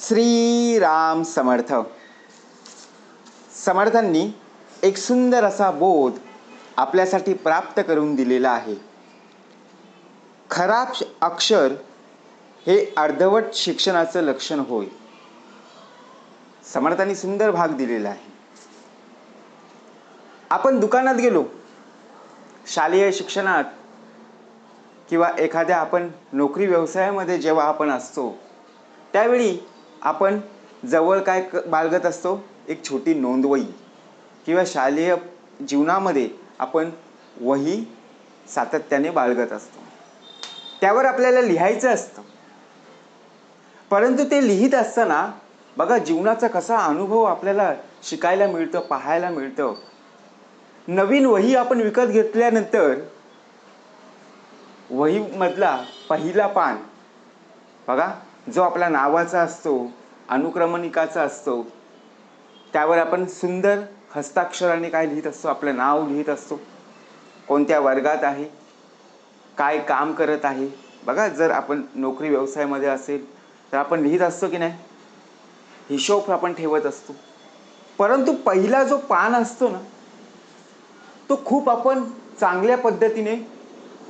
श्रीराम समर्थ. समर्थांनी एक सुंदर असा बोध आपल्यासाठी प्राप्त करून दिलेला आहे. खराब अक्षर हे अर्धवट शिक्षणाचं लक्षण होय. समर्थांनी सुंदर भाग दिलेला आहे. आपण दुकानात गेलो. शालेय शिक्षणात किंवा एखाद्या आपण नोकरी व्यवसायामध्ये जेव्हा आपण असतो त्यावेळी आपण जवळ काय क बाळगत असतो एक छोटी नोंदवही. किंवा शालेय जीवनामध्ये आपण वही सातत्याने बाळगत असतो. त्यावर आपल्याला लिहायचं असतं. परंतु ते लिहित असताना बघा जीवनाचा कसा अनुभव आपल्याला शिकायला मिळतं पाहायला मिळतं. नवीन वही आपण विकत घेतल्यानंतर वहीमधला पहिला पान बघा जो आपला नावाचा असतो अनुक्रमणिकाचा असतो त्यावर आपण सुंदर हस्ताक्षराने काय लिहित असतो आपलं नाव लिहित असतो. कोणत्या वर्गात आहे काय काम करत आहे. बघा जर आपण नोकरी व्यवसायामध्ये असेल तर आपण लिहित असतो की नाही? हिशोब आपण ठेवत असतो. परंतु पहिला जो पान असतो ना तो खूप आपण चांगल्या पद्धतीने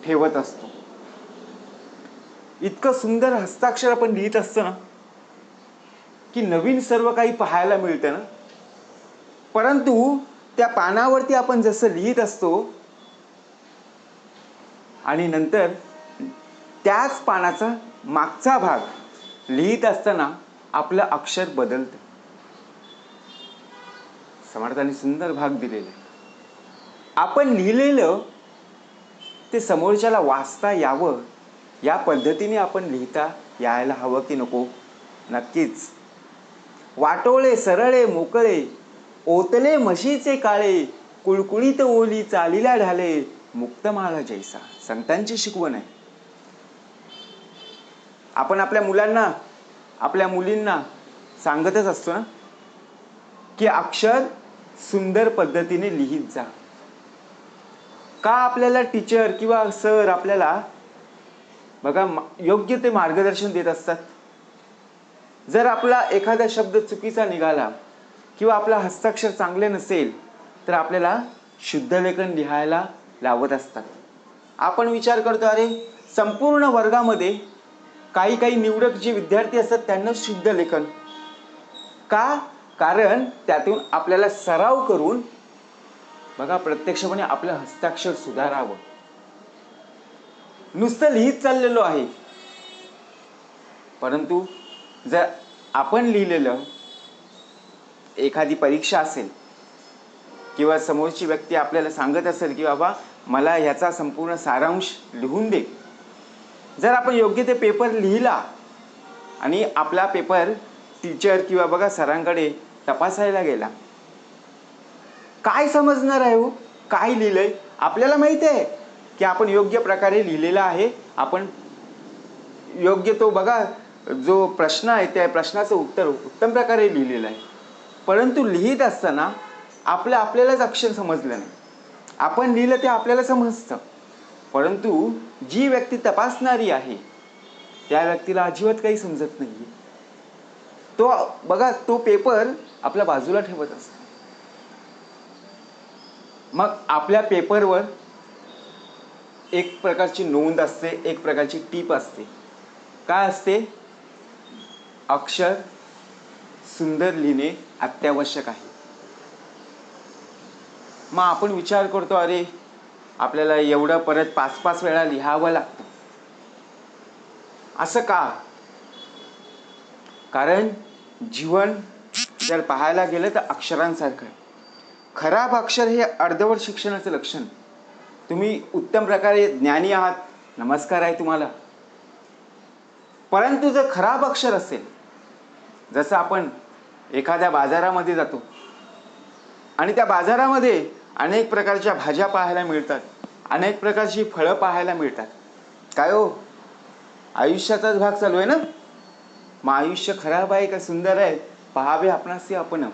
ठेवत असतो. इतकं सुंदर हस्ताक्षर आपण लिहित असतं ना की नवीन सर्व काही पाहायला मिळतं ना. परंतु त्या पानावरती आपण जसं लिहित असतो आणि नंतर त्याच पानाचा मागचा भाग लिहित असताना आपलं अक्षर बदलतं. समर्थाने सुंदर भाग दिलेले. आपण लिहिलेलं ते समोरच्याला वाचता यावं. या पद्धतीने आपण लिहिता यायला हवं की नको? नक्कीच. वाटोळे सरळे मोकळे ओतले म्हशीचे काळे कुळकुळीत ओली चालीला ढाले मुक्तमाळा जैसा. संतांची शिकवण आहे. आपण आपल्या मुलांना आपल्या मुलींना सांगतच असतो ना की अक्षर सुंदर पद्धतीने लिहित जा. का आपल्याला टीचर किंवा सर आपल्याला बघा योग्य ते मार्गदर्शन देत असतात. जर आपला एखादा शब्द चुकीचा निघाला किंवा आपला हस्ताक्षर चांगले नसेल तर आपल्याला शुद्ध लेखन लिहायला लावत असतात. आपण विचार करतो अरे संपूर्ण वर्गामध्ये काही काही निवडक जे विद्यार्थी असतात त्यांना शुद्ध लेखन. का? कारण त्यातून आपल्याला सराव करून बघा प्रत्यक्षपणे आपलं हस्ताक्षर सुधारावं. नुसतं लिहित चाललेलो आहे. परंतु जर आपण लिहिलेलं एखादी परीक्षा असेल किंवा समोरची व्यक्ती आपल्याला सांगत असेल की बाबा मला ह्याचा संपूर्ण सारांश लिहून दे. जर आपण योग्य ते पेपर लिहिला आणि आपला पेपर टीचर किंवा बघा सरांकडे तपासायला गेला. काय समजणार आहे हो? काय लिहिलंय? आपल्याला माहिती आहे. की आपण योग्य प्रकारे लिहिलेला आहे. आपण योग्य तो बघा जो प्रश्न आहे त्या प्रश्नाचं उत्तर उत्तम प्रकारे लिहिलेलं आहे. परंतु लिहित असताना आपलं आपल्यालाच अक्षर समजलं नाही. आपण लिहिलं ते आपल्याला समजतं. परंतु जी व्यक्ती तपासणारी आहे त्या व्यक्तीला अजिबात काही समजत नाही तो बघा तो पेपर आपल्या बाजूला ठेवत असतो. मग आपल्या पेपरवर एक प्रकारची नोंद असते एक प्रकारची टीप असते. काय असते? अक्षर सुंदर लिहिणे अत्यावश्यक आहे. मग आपण विचार करतो अरे आपल्याला एवढं परत पाच पाच वेळा लिहावं लागतं. असं का? कारण जीवन जर पाहायला गेलं तर अक्षरांसारखं खराब अक्षर हे अर्धवट शिक्षणाचं लक्षण. तुम्ही उत्तम प्रकारे ज्ञानी आहात. नमस्कार आहे तुम्हाला. परंतु जर खराब अक्षर असेल जसं आपण एखाद्या बाजारामध्ये जातो आणि त्या बाजारामध्ये अनेक प्रकारच्या भाज्या पाहायला मिळतात अनेक प्रकारची फळं पाहायला मिळतात. काय हो? आयुष्याचाच भाग चालू आहे ना? मग आयुष्य खराब आहे का सुंदर आहे? पहावे आपणास आपण.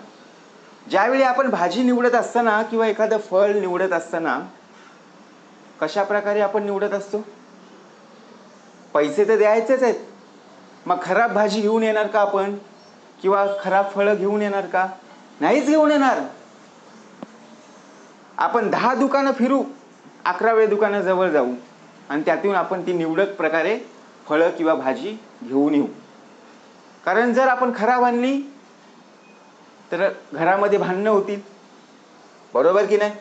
ज्यावेळी आपण भाजी निवडत असताना किंवा एखादं फळ निवडत असताना कशा प्रकारे आपण निवडत असतो? पैसे तर द्यायचेच आहेत. मग खराब भाजी घेऊन येणार का आपण? किंवा खराब फळं घेऊन येणार का? नाहीच घेऊन येणार. आपण दहा दुकानं फिरू अकराव्या दुकानं जवळ जाऊ. आणि त्यातून आपण ती निवडक प्रकारे फळं किंवा भाजी घेऊन येऊ. कारण जर आपण खराब आणली तर घरामध्ये भांडणं होतील. बरोबर की नाही?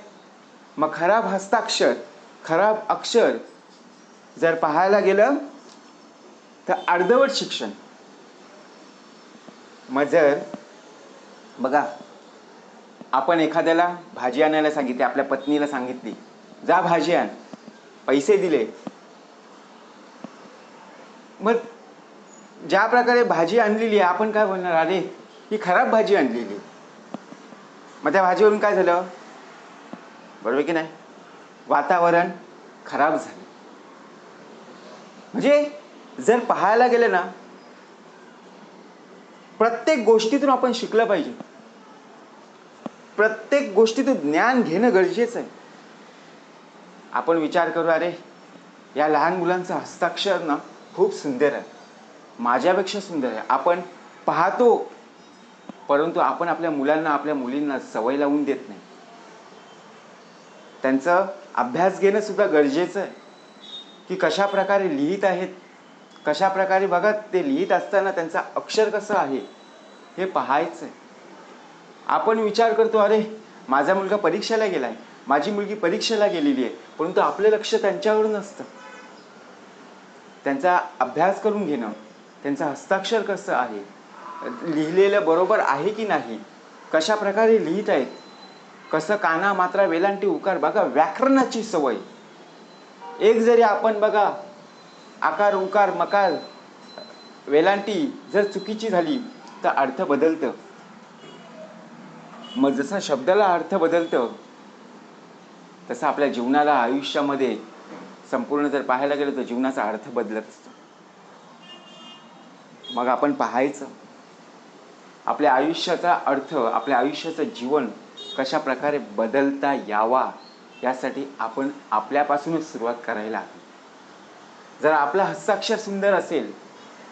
मग खराब हस्ताक्षर खराब अक्षर जर पाहायला गेलं तर अर्धवट शिक्षण. मग जर बघा आपण एखाद्याला भाजी आणायला सांगितली आपल्या पत्नीला सांगितली जा भाजी आण पैसे दिले. मग ज्या प्रकारे भाजी आणलेली आहे आपण काय बोलणार? अरे ही खराब भाजी आणलेली मग त्या भाजीवरून काय झालं? बरोबर की नाही? वातावरण खराब झालं. म्हणजे जर पाहायला गेलं ना प्रत्येक गोष्टीतून आपण शिकलं पाहिजे. प्रत्येक गोष्टीतून ज्ञान घेणं गरजेचं आहे. आपण विचार करू अरे या लहान मुलांचं हस्ताक्षर ना खूप सुंदर आहे. माझ्यापेक्षा सुंदर आहे. आपण पाहतो परंतु आपण आपल्या मुलांना आपल्या मुलींना सवय लावून देत नाही. त्यांचं अभ्यास घेणं सुद्धा गरजेचं आहे. की कशा प्रकारे लिहित आहेत कशा प्रकारे बघा ते लिहित असताना त्यांचं अक्षर कसं आहे हे पाहायचं आहे आपण विचार करतो अरे माझा मुलगा परीक्षेला गेलाय माझी मुलगी परीक्षेला गेलेली आहे परंतु आपलं लक्ष त्यांच्यावर नसतं त्यांचा अभ्यास करून घेणं त्यांचं हस्ताक्षर कसं आहे लिहिलेलं बरोबर आहे की नाही कशा प्रकारे लिहित आहेत कसं काना मात्रा वेलांटी उकार बघा व्याकरणाची सवय. एक जरी आपण बघा आकार उकार मकार वेलांटी जर चुकीची झाली तर अर्थ बदलतं. मग जसा शब्दाला अर्थ बदलतं तसं आपल्या जीवनाला आयुष्यामध्ये संपूर्ण जर पाहायला गेलं तर जीवनाचा अर्थ बदलत असतो मग आपण पाहायचं. आपल्या आयुष्याचा अर्थ आपल्या आयुष्याचं जीवन कशा प्रकारे बदलता यावा यासाठी आपण आपल्यापासूनच सुरुवात करायला हवी. जर आपला हस्ताक्षर सुंदर असेल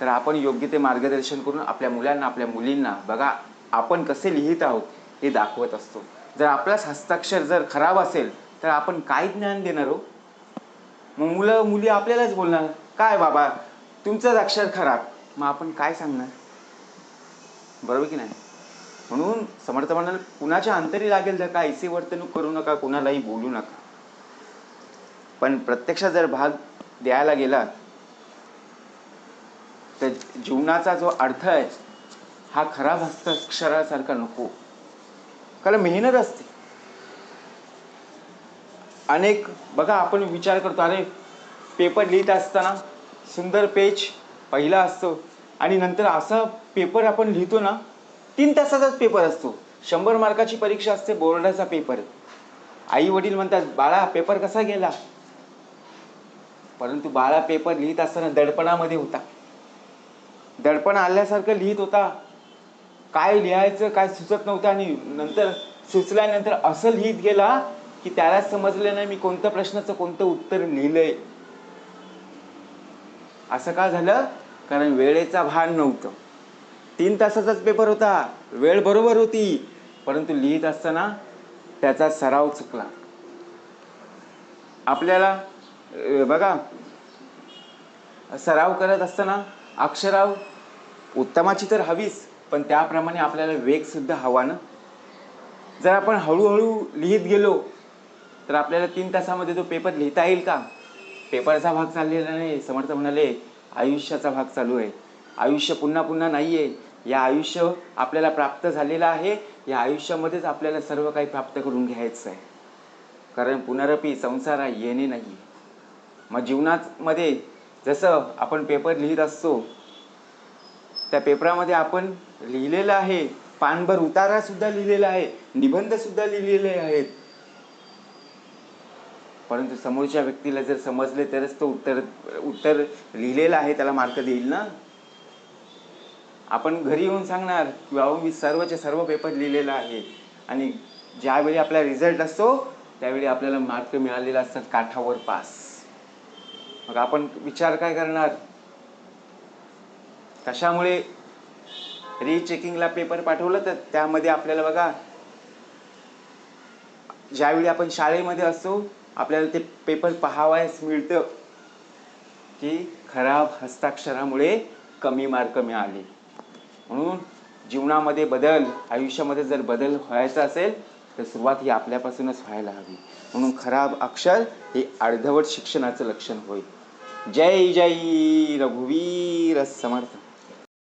तर आपण योग्य ते मार्गदर्शन करून आपल्या मुलांना आपल्या मुलींना बघा आपण कसे लिहित आहोत हे दाखवत असतो. जर आपलाच हस्ताक्षर जर खराब असेल तर आपण काय ज्ञान देणार हो? मग मुलं मुली आपल्यालाच बोलणार काय बाबा तुमचंच अक्षर खराब. मग आपण काय सांगणार? बरोबर की नाही? म्हणून समर्थ म्हणाले कुणाच्या अंतरी लागेल तर का ऐसी वर्तणूक करू नका कुणालाही बोलू नका. पण प्रत्यक्षात जर भाग द्यायला गेला तर जीवनाचा जो अर्थ आहे हा खराब हस्ताक्षरासारखा नको. कारण मेहनत असते. अनेक बघा आपण विचार करतो अरे पेपर लिहित असताना सुंदर पेज पहिला असतो आणि नंतर असा पेपर आपण लिहितो ना तीन तासाचाच पेपर असतो. शंभर मार्काची परीक्षा असते बोर्डाचा पेपर आई वडील म्हणतात बाळा पेपर कसा गेला? परंतु बाळा पेपर लिहित असताना दडपणामध्ये होता. दडपण आल्यासारखं लिहित होता. काय लिहायचं काय सुचत नव्हतं आणि नंतर सुचल्यानंतर असं लिहित गेला की त्याला समजलं नाही मी कोणत्या प्रश्नाचं कोणतं उत्तर लिहिलंय. असं का झालं? कारण वेळेचा भान नव्हतं. तीन तासाचाच पेपर होता. वेळ बरोबर होती. परंतु लिहित असताना त्याचा सराव चुकला. आपल्याला बघा. सराव करत असताना अक्षराव उत्तमाची तर हवीच पण त्याप्रमाणे आपल्याला वेग सुद्धा हवा ना? जर आपण हळूहळू लिहित गेलो तर आपल्याला तीन तासामध्ये तो पेपर लिहिता येईल का? पेपरचा भाग चाललेला नाही. समर्थ म्हणाले आयुष्याचा भाग चालू आहे. आयुष्य पुन्हा पुन्हा नाही आहे या आयुष्य आपल्याला प्राप्त झालेलं आहे. या आयुष्यामध्येच आपल्याला सर्व काही प्राप्त करून घ्यायचं आहे. कारण पुनरपी संसारा येणे नाही. मग जीवनामध्ये जसं आपण पेपर लिहित असतो त्या पेपरामध्ये आपण लिहिलेलं आहे. पानभर उतारा सुद्धा लिहिलेला आहे. निबंध सुद्धा लिहिलेले आहेत. परंतु समोरच्या व्यक्तीला जर समजले तरच तो उत्तर उत्तर लिहिलेलं आहे त्याला मार्क देईल ना? आपण घरी येऊन सांगणार की बाबा मी सर्वचे सर्व पेपर लिहिलेला आहे. आणि ज्यावेळी आपला रिझल्ट असतो त्यावेळी आपल्याला मार्क मिळालेले असतात काठावर पास. मग आपण विचार काय करणार? कशामुळे रिचेकिंगला पेपर पाठवलं तर त्यामध्ये आपल्याला बघा ज्यावेळी आपण शाळेमध्ये असतो आपल्याला ते पेपर पाहावयास मिळतं की खराब हस्ताक्षरामुळे कमी मार्क मिळाले. म्हणून जीवनामध्ये बदल आयुष्यामध्ये जर बदल व्हायचा असेल तर सुरुवात ही आपल्यापासूनच व्हायला हवी. म्हणून खराब अक्षर हे अर्धवट शिक्षणाचं लक्षण होईल जय जय रघुवीर समर्थ.